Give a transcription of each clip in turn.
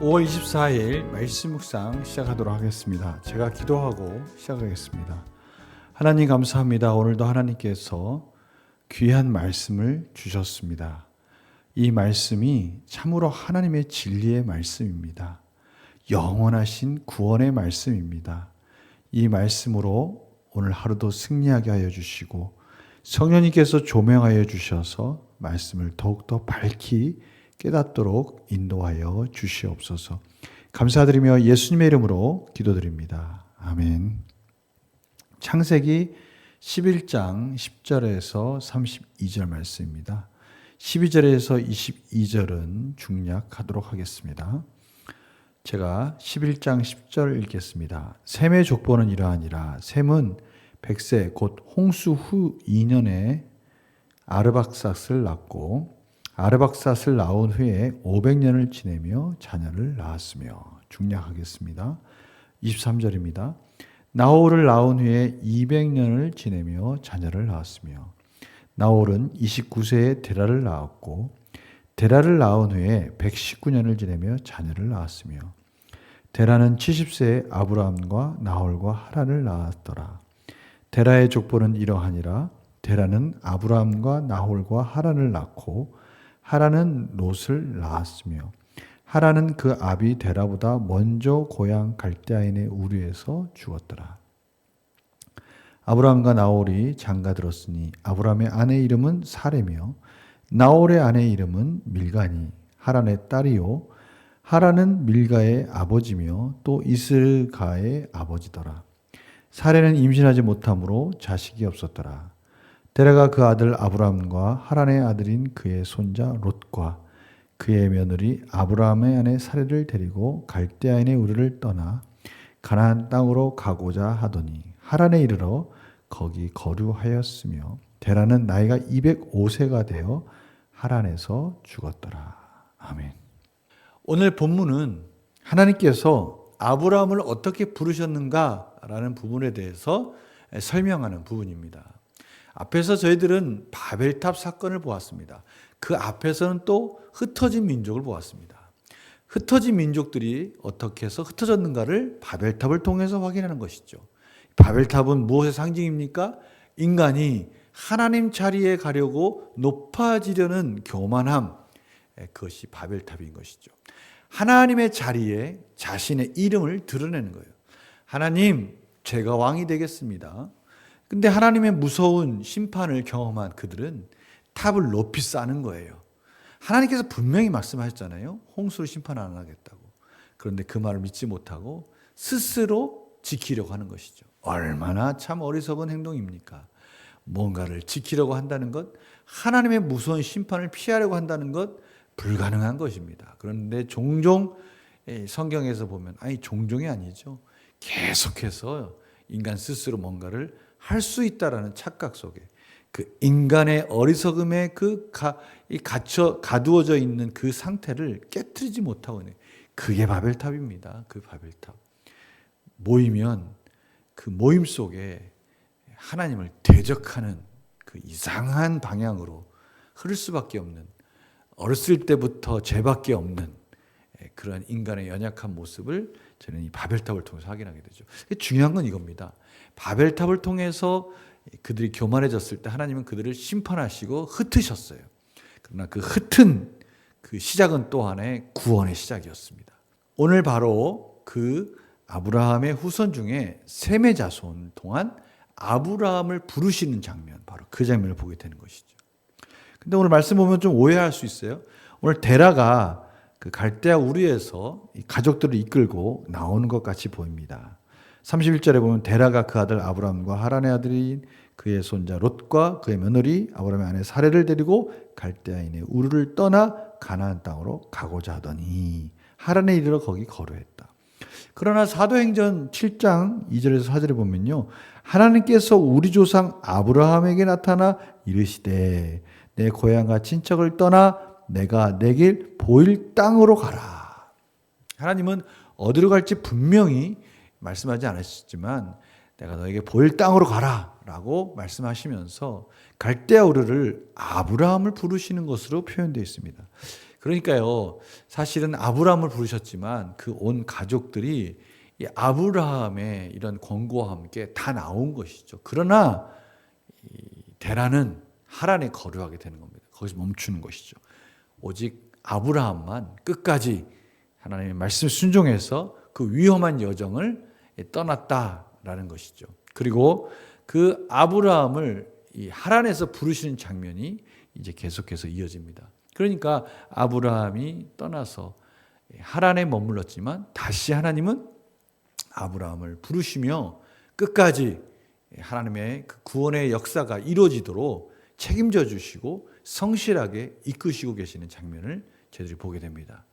5월 24일 말씀 묵상 시작하도록 하겠습니다. 제가 기도하고 시작하겠습니다. 하나님 감사합니다. 오늘도 하나님께서 귀한 말씀을 주셨습니다. 이 말씀이 참으로 하나님의 진리의 말씀입니다. 영원하신 구원의 말씀입니다. 이 말씀으로 오늘 하루도 승리하게 하여 주시고 성령님께서 조명하여 주셔서 말씀을 더욱더 밝히 깨닫도록 인도하여 주시옵소서. 감사드리며 예수님의 이름으로 기도드립니다. 아멘. 창세기 11장 10절에서 32절 말씀입니다. 12절에서 22절은 중략하도록 하겠습니다. 제가 11장 10절 읽겠습니다. 셈의 족보는 이러하니라. 셈은 백세 곧 홍수 후 2년에 아르박삭을 낳고 아르박삭을 낳은 후에 500년을 지내며 자녀를 낳았으며 중략하겠습니다. 23절입니다. 나홀을 낳은 후에 200년을 지내며 자녀를 낳았으며 나홀은 29세에 데라를 낳았고 데라를 낳은 후에 119년을 지내며 자녀를 낳았으며 데라는 70세에 아브라함과 나홀과 하란을 낳았더라. 데라의 족보는 이러하니라 데라는 아브라함과 나홀과 하란을 낳고 하란은 롯을 낳았으며 하란은 그 아비 데라보다 먼저 고향 갈대아인의 우르에서 죽었더라. 아브라함과 나홀이 장가 들었으니 아브라함의 아내 이름은 사레며 나홀의 아내 이름은 밀가니 하란의 딸이요 하란은 밀가의 아버지며 또 이스가의 아버지더라. 사레는 임신하지 못함으로 자식이 없었더라. 데라가 그 아들 아브라함과 하란의 아들인 그의 손자 롯과 그의 며느리 아브라함의 아내 사례를 데리고 갈대아인의 우르를 떠나 가나안 땅으로 가고자 하더니 하란에 이르러 거기 거류하였으며 데라는 나이가 205세가 되어 하란에서 죽었더라. 아멘. 오늘 본문은 하나님께서 아브라함을 어떻게 부르셨는가라는 부분에 대해서 설명하는 부분입니다. 앞에서 저희들은 바벨탑 사건을 보았습니다. 그 앞에서는 또 흩어진 민족을 보았습니다. 흩어진 민족들이 어떻게 해서 흩어졌는가를 바벨탑을 통해서 확인하는 것이죠. 바벨탑은 무엇의 상징입니까? 인간이 하나님 자리에 가려고 높아지려는 교만함, 그것이 바벨탑인 것이죠. 하나님의 자리에 자신의 이름을 드러내는 거예요. 하나님, 제가 왕이 되겠습니다. 근데 하나님의 무서운 심판을 경험한 그들은 탑을 높이 쌓는 거예요. 하나님께서 분명히 말씀하셨잖아요. 홍수를 심판 안 하겠다고. 그런데 그 말을 믿지 못하고 스스로 지키려고 하는 것이죠. 얼마나 참 어리석은 행동입니까? 뭔가를 지키려고 한다는 것, 하나님의 무서운 심판을 피하려고 한다는 것, 불가능한 것입니다. 그런데 종종 성경에서 보면, 아니, 종종이 아니죠. 계속해서 인간 스스로 뭔가를 할 수 있다라는 착각 속에 그 인간의 어리석음에 그 가, 이 갇혀 가두어져 있는 그 상태를 깨뜨리지 못하고 있는 그게 바벨탑입니다. 그 바벨탑. 모이면 그 모임 속에 하나님을 대적하는 그 이상한 방향으로 흐를 수밖에 없는 어렸을 때부터 죄밖에 없는 그런 인간의 연약한 모습을 저는 이 바벨탑을 통해서 확인하게 되죠. 중요한 건 이겁니다. 바벨탑을 통해서 그들이 교만해졌을 때 하나님은 그들을 심판하시고 흩으셨어요. 그러나 그 흩은 그 시작은 또 하나의 구원의 시작이었습니다. 오늘 바로 그 아브라함의 후손 중에 셈의 자손 동안 아브라함을 부르시는 장면, 바로 그 장면을 보게 되는 것이죠. 근데 오늘 말씀 보면 좀 오해할 수 있어요. 오늘 데라가 그 갈대아 우리에서 가족들을 이끌고 나오는 것 같이 보입니다. 31절에 보면 데라가 그 아들 아브라함과 하란의 아들인 그의 손자 롯과 그의 며느리 아브라함의 아내 사례를 데리고 갈대아인의 우르를 떠나 가나안 땅으로 가고자 하더니 하란에 이르러 거기 거류했다. 그러나 사도행전 7장 2절에서 4절에 보면요. 하나님께서 우리 조상 아브라함에게 나타나 이르시되 내 고향과 친척을 떠나 내가 내 길 보일 땅으로 가라. 하나님은 어디로 갈지 분명히 말씀하지 않으셨지만 내가 너에게 보일 땅으로 가라라고 말씀하시면서 갈대아 우르를 아브라함을 부르시는 것으로 표현되어 있습니다. 그러니까요, 사실은 아브라함을 부르셨지만 그 온 가족들이 이 아브라함의 이런 권고와 함께 다 나온 것이죠. 그러나 이 데라는 하란에 거류하게 되는 겁니다. 거기서 멈추는 것이죠. 오직 아브라함만 끝까지 하나님의 말씀 순종해서 그 위험한 여정을 떠났다라는 것이죠. 그리고 그 아브라함을 이 하란에서 부르시는 장면이 이제 계속해서 이어집니다. 그러니까 아브라함이 떠나서 하란에 머물렀지만 다시 하나님은 아브라함을 부르시며 끝까지 하나님의 그 구원의 역사가 이루어지도록 책임져 주시고 성실하게 이끄시고 계시는 장면을 저희들이 보게 됩니다.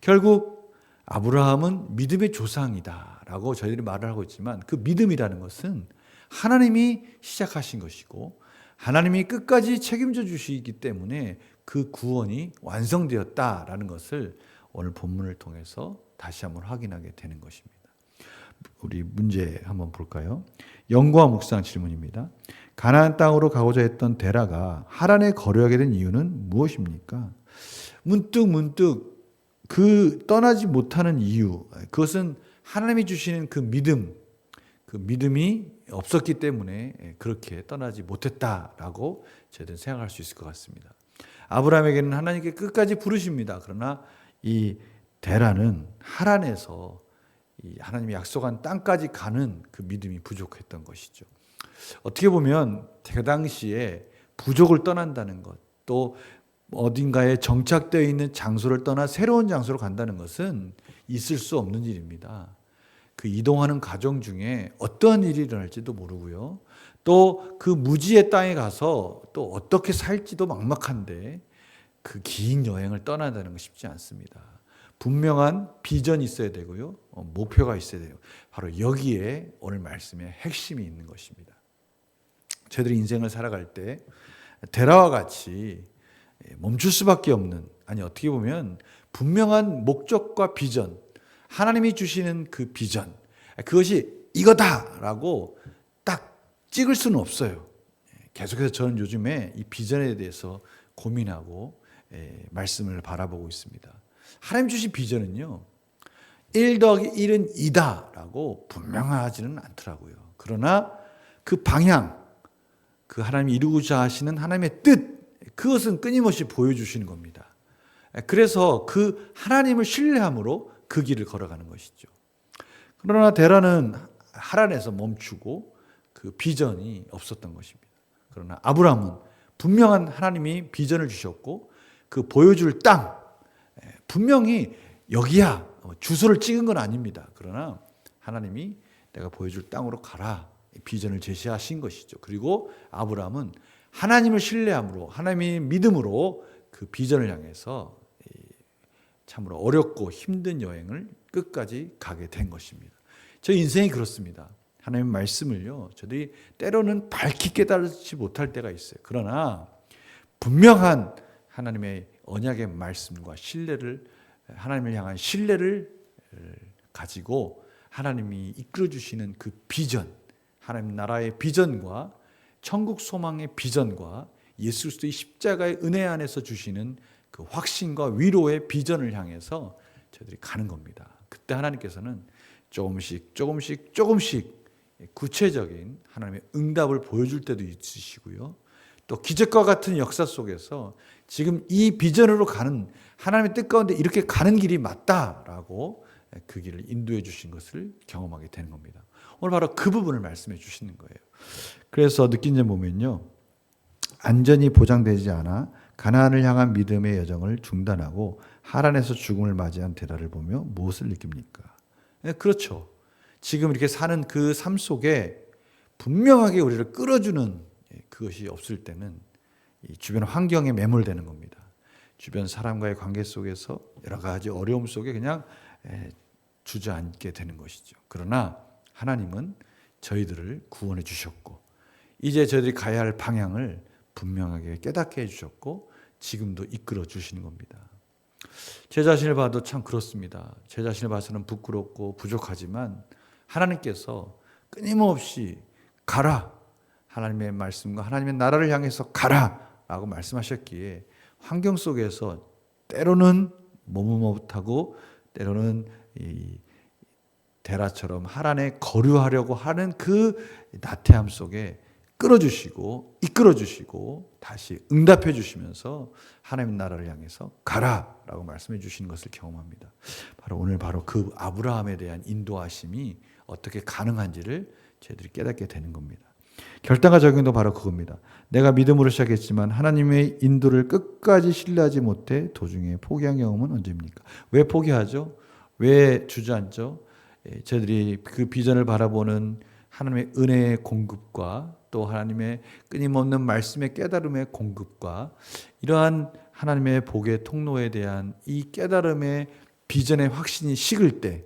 결국 아브라함은 믿음의 조상이다 라고 저희들이 말을 하고 있지만 그 믿음이라는 것은 하나님이 시작하신 것이고 하나님이 끝까지 책임져 주시기 때문에 그 구원이 완성되었다라는 것을 오늘 본문을 통해서 다시 한번 확인하게 되는 것입니다. 우리 문제 한번 볼까요? 영과 묵상 질문입니다. 가나안 땅으로 가고자 했던 데라가 하란에 거류하게 된 이유는 무엇입니까? 문득 문득 그 떠나지 못하는 이유 그것은 하나님이 주시는 그 믿음 그 믿음이 없었기 때문에 그렇게 떠나지 못했다라고 저희들은 생각할 수 있을 것 같습니다. 아브라함에게는 하나님께 끝까지 부르십니다. 그러나 이 데라는 하란에서 이 하나님이 약속한 땅까지 가는 그 믿음이 부족했던 것이죠. 어떻게 보면 그 당시에 부족을 떠난다는 것, 또 어딘가에 정착되어 있는 장소를 떠나 새로운 장소로 간다는 것은 있을 수 없는 일입니다. 그 이동하는 과정 중에 어떤 일이 일어날지도 모르고요. 또 그 무지의 땅에 가서 또 어떻게 살지도 막막한데 그 긴 여행을 떠난다는 건 쉽지 않습니다. 분명한 비전이 있어야 되고요. 어, 목표가 있어야 돼요. 바로 여기에 오늘 말씀의 핵심이 있는 것입니다. 저희들이 인생을 살아갈 때 데라와 같이 멈출 수밖에 없는 아니 어떻게 보면 분명한 목적과 비전 하나님이 주시는 그 비전 그것이 이거다라고 딱 찍을 수는 없어요. 계속해서 저는 요즘에 이 비전에 대해서 고민하고 말씀을 바라보고 있습니다. 하나님 주신 비전은요. 1 더하기 1은 2다라고 분명하지는 않더라고요. 그러나 그 방향, 그 하나님이 이루고자 하시는 하나님의 뜻, 그것은 끊임없이 보여주시는 겁니다. 그래서 그 하나님을 신뢰함으로 그 길을 걸어가는 것이죠. 그러나 데라는 하란에서 멈추고 그 비전이 없었던 것입니다. 그러나 아브라함은 분명한 하나님이 비전을 주셨고 그 보여줄 땅, 분명히 여기야 어, 주소를 찍은 건 아닙니다. 그러나 하나님이 내가 보여줄 땅으로 가라 비전을 제시하신 것이죠. 그리고 아브라함은 하나님을 신뢰함으로 하나님의 믿음으로 그 비전을 향해서 참으로 어렵고 힘든 여행을 끝까지 가게 된 것입니다. 저 인생이 그렇습니다. 하나님의 말씀을요, 저들이 때로는 밝히 깨달지 못할 때가 있어요. 그러나 분명한 하나님의 언약의 말씀과 신뢰를 하나님을 향한 신뢰를 가지고 하나님이 이끌어 주시는 그 비전, 하나님 나라의 비전과 천국 소망의 비전과 예수 그리스도의 십자가의 은혜 안에서 주시는 그 확신과 위로의 비전을 향해서 저들이 가는 겁니다. 그때 하나님께서는 조금씩 조금씩 조금씩 구체적인 하나님의 응답을 보여줄 때도 있으시고요. 또 기적과 같은 역사 속에서 지금 이 비전으로 가는 하나님의 뜻 가운데 이렇게 가는 길이 맞다라고 그 길을 인도해 주신 것을 경험하게 되는 겁니다. 오늘 바로 그 부분을 말씀해 주시는 거예요. 그래서 느낀 점 보면요. 안전이 보장되지 않아 가나안을 향한 믿음의 여정을 중단하고 하란에서 죽음을 맞이한 데라를 보며 무엇을 느낍니까? 네, 그렇죠. 지금 이렇게 사는 그 삶 속에 분명하게 우리를 끌어주는 그것이 없을 때는 주변 환경에 매몰되는 겁니다. 주변 사람과의 관계 속에서 여러 가지 어려움 속에 그냥 주저앉게 되는 것이죠. 그러나 하나님은 저희들을 구원해 주셨고 이제 저희들이 가야 할 방향을 분명하게 깨닫게 해 주셨고 지금도 이끌어 주시는 겁니다. 제 자신을 봐도 참 그렇습니다. 제 자신을 봐서는 부끄럽고 부족하지만 하나님께서 끊임없이 가라. 하나님의 말씀과 하나님의 나라를 향해서 가라. 라고 말씀하셨기에 환경 속에서 때로는 머뭇머뭇하고 때로는 이 데라처럼 하란에 거류하려고 하는 그 나태함 속에 끌어주시고 이끌어주시고 다시 응답해 주시면서 하나님 나라를 향해서 가라라고 말씀해 주시는 것을 경험합니다. 바로 오늘 바로 그 아브라함에 대한 인도하심이 어떻게 가능한지를 저희들이 깨닫게 되는 겁니다. 결단과 적용도 바로 그겁니다. 내가 믿음으로 시작했지만 하나님의 인도를 끝까지 신뢰하지 못해 도중에 포기한 경험은 언제입니까? 왜 포기하죠? 왜 주저앉죠? 예, 저희들이 그 비전을 바라보는 하나님의 은혜의 공급과 또 하나님의 끊임없는 말씀의 깨달음의 공급과 이러한 하나님의 복의 통로에 대한 이 깨달음의 비전의 확신이 식을 때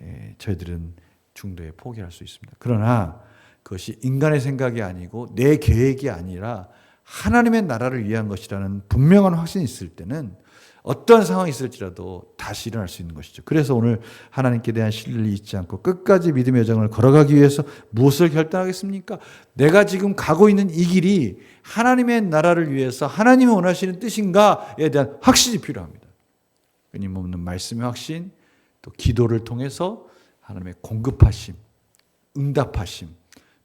예, 저희들은 중도에 포기할 수 있습니다. 그러나 그것이 인간의 생각이 아니고 내 계획이 아니라 하나님의 나라를 위한 것이라는 분명한 확신이 있을 때는 어떤 상황이 있을지라도 다시 일어날 수 있는 것이죠. 그래서 오늘 하나님께 대한 신뢰를 잊지 않고 끝까지 믿음의 여정을 걸어가기 위해서 무엇을 결단하겠습니까? 내가 지금 가고 있는 이 길이 하나님의 나라를 위해서 하나님이 원하시는 뜻인가에 대한 확신이 필요합니다. 끊임없는 말씀의 확신, 또 기도를 통해서 하나님의 공급하심, 응답하심,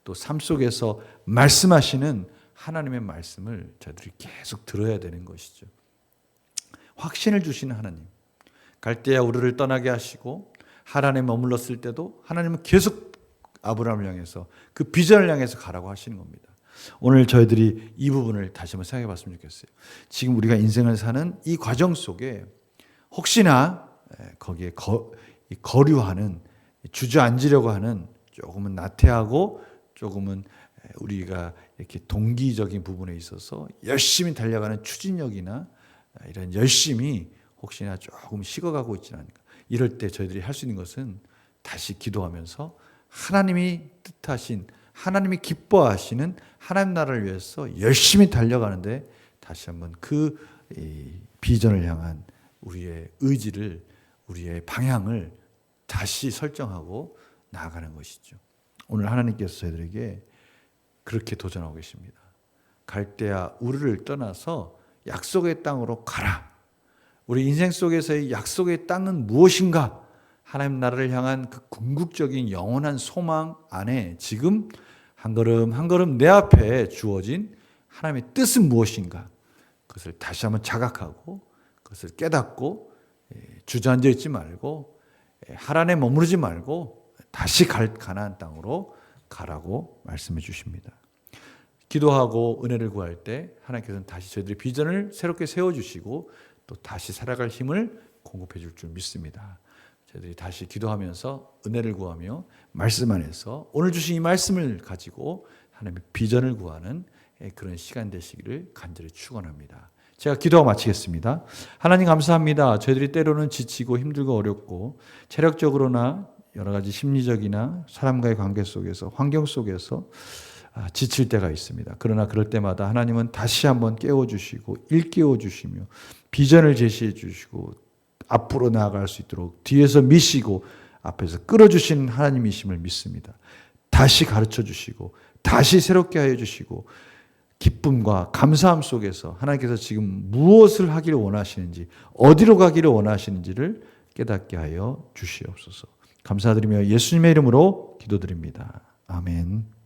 또 삶 속에서 말씀하시는 하나님의 말씀을 저희들이 계속 들어야 되는 것이죠. 확신을 주시는 하나님. 갈대아 우르를 떠나게 하시고 하란에 머물렀을 때도 하나님은 계속 아브라함을 향해서 그 비전을 향해서 가라고 하시는 겁니다. 오늘 저희들이 이 부분을 다시 한번 생각해 봤으면 좋겠어요. 지금 우리가 인생을 사는 이 과정 속에 혹시나 거기에 거, 거류하는 주저앉으려고 하는 조금은 나태하고 조금은 우리가 이렇게 동기적인 부분에 있어서 열심히 달려가는 추진력이나 이런 열심이 혹시나 조금 식어가고 있지는 않을까. 이럴 때 저희들이 할 수 있는 것은 다시 기도하면서 하나님이 뜻하신 하나님이 기뻐하시는 하나님 나라를 위해서 열심히 달려가는데 다시 한번 그 비전을 향한 우리의 의지를 우리의 방향을 다시 설정하고 나아가는 것이죠. 오늘 하나님께서 저희들에게 그렇게 도전하고 계십니다. 갈대아 우르를 떠나서 약속의 땅으로 가라. 우리 인생 속에서의 약속의 땅은 무엇인가? 하나님 나라를 향한 그 궁극적인 영원한 소망 안에 지금 한 걸음 한 걸음 내 앞에 주어진 하나님의 뜻은 무엇인가? 그것을 다시 한번 자각하고 그것을 깨닫고 예, 주저앉아 있지 말고 예, 하란에 머무르지 말고 다시 갈 가나안 땅으로 가라고 말씀해 주십니다. 기도하고 은혜를 구할 때 하나님께서는 다시 저희들의 비전을 새롭게 세워주시고 또 다시 살아갈 힘을 공급해 줄 줄 믿습니다. 저희들이 다시 기도하면서 은혜를 구하며 말씀 안에서 오늘 주신 이 말씀을 가지고 하나님의 비전을 구하는 그런 시간 되시기를 간절히 축원합니다. 제가 기도하고 마치겠습니다. 하나님 감사합니다. 저희들이 때로는 지치고 힘들고 어렵고 체력적으로나 여러 가지 심리적이나 사람과의 관계 속에서 환경 속에서 아, 지칠 때가 있습니다. 그러나 그럴 때마다 하나님은 다시 한번 깨워주시고 일깨워 주시며 비전을 제시해 주시고 앞으로 나아갈 수 있도록 뒤에서 미시고 앞에서 끌어주시는 하나님이심을 믿습니다. 다시 가르쳐 주시고 다시 새롭게 하여 주시고 기쁨과 감사함 속에서 하나님께서 지금 무엇을 하기를 원하시는지 어디로 가기를 원하시는지를 깨닫게 하여 주시옵소서. 감사드리며 예수님의 이름으로 기도드립니다. 아멘.